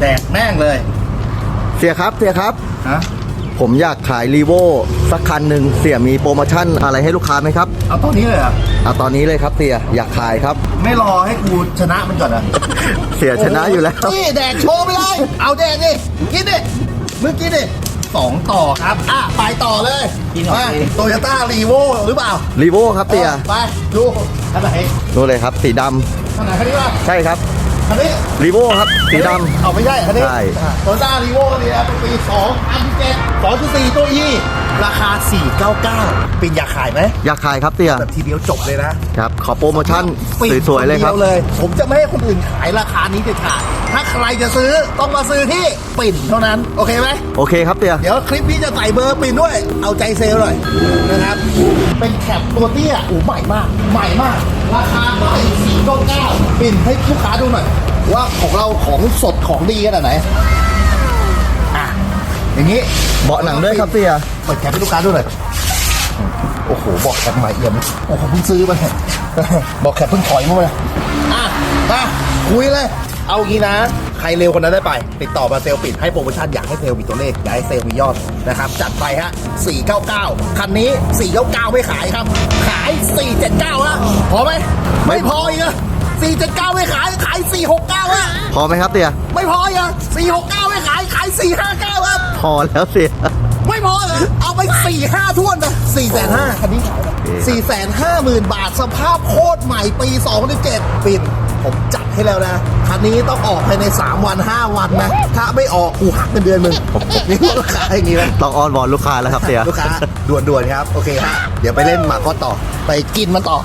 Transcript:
แดกแม่งเลยเสียครับเสียครับ ฮะผมอยากขายรีโวสักคันหนึ่งเสียมีโปรโมชั่นอะไรให้ลูกค้าไหมครับเอาตัวนี้เลยเหรอะเอาตอนนี้เลยครับเสียอยากขายครับ ไม่รอให้กูชนะมันก่อนนะเสียชนะอยู่แล้วนี่แดกโชว์ไปเลยเอาแดกดิกินดิมึงกินดิสองต่อครับอะไปต่อเลยกินหน่อยมาสิโตโยต้ารีโวหรือเปล่ารีโวครับเสียออไปดูคันไหนดูเลยครับสีดำคันไหนคันนี้ว่าใช่ครับ คันนี้รีโวครับสีดเอาไม่ใช่คันนี้ใช่ โตโยต้ารีโวนี่นะเป็นปี2007 2.4ตัว E ราคา 499ปินอยากขายไหมำอยากขายครับเสียแบบทีเดียวจบเลยนะ ครับ ขอโปรโมชั่นปิดสวยๆเลยครับนดีเลยผมจะไม่ให้คนอื่นขายราคานี้เด็ดขาดถ้าใครจะซื้อต้องมาซื้อที่ปิ่นเท่านั้น โอเคไหม โอเคครับเสียเดี๋ยวคลิปนี้จะใส่เบอร์ปิ่นด้วย เอาใจเซลล์หน่อยนะครับ เป็นแคปตัวเตี้ยโอ้ใหม่มาก ใหม่มาก ราคาก็อีกสี่เก้าเก้า ปิ่นให้ลูกค้าดูหน่อย ว่าของเราของสดของดีขนาดไหนอะอย่างนี้เบาะหนังด้วยครับเสียเปิดแคปให้ลูกค้าดูหน่อยโอ้โหบอกแคปใหม่เอี่ยมโอ้โหเพิ่งซื้อมาเนี่ยบอกแคปเพิ่งถอยมาเลยอะมาคุยเลยเอางี้นะ ใครเร็วคนนั้นได้ไป ติดต่อมาเซลล์ปิดให้โปรโมชั่นอยากให้เซลล์มีตัวเลข อยากให้เซลล์มียอดนะครับ จัดไปฮะ 499 คันนี้ 499 ไม่ขายครับ ขาย 479ฮะพอไหม ไม่พออีกอะ 479ไม่ขายขาย469ฮะพอไหมครับเสียไม่พออีกอะ469ไม่ขายขาย459ครับพอแล้วเสียไม่พอเหรอเอาไปสี่ห้าท่วนไปสี่แสนห้าคันนี้ขายสี่แสนห้าหมื่นบาทสภาพโคตรใหม่ปีสองพันเจ็ดปิ่นผมจัดให้แล้วนะ คันนี้ต้องออกภายใน 3 วัน 5 วันนะ ถ้าไม่ออกกูหักเงินเดือนมึงนี่ราคาอย่างนี้นะต้องอ้อนวอนลูกค้าแล้วครับเสียลูกค้าด่วนๆครับ โอเคฮะเดี๋ยวไปเล่นหมากก็ต่อ ไปกินมันต่อ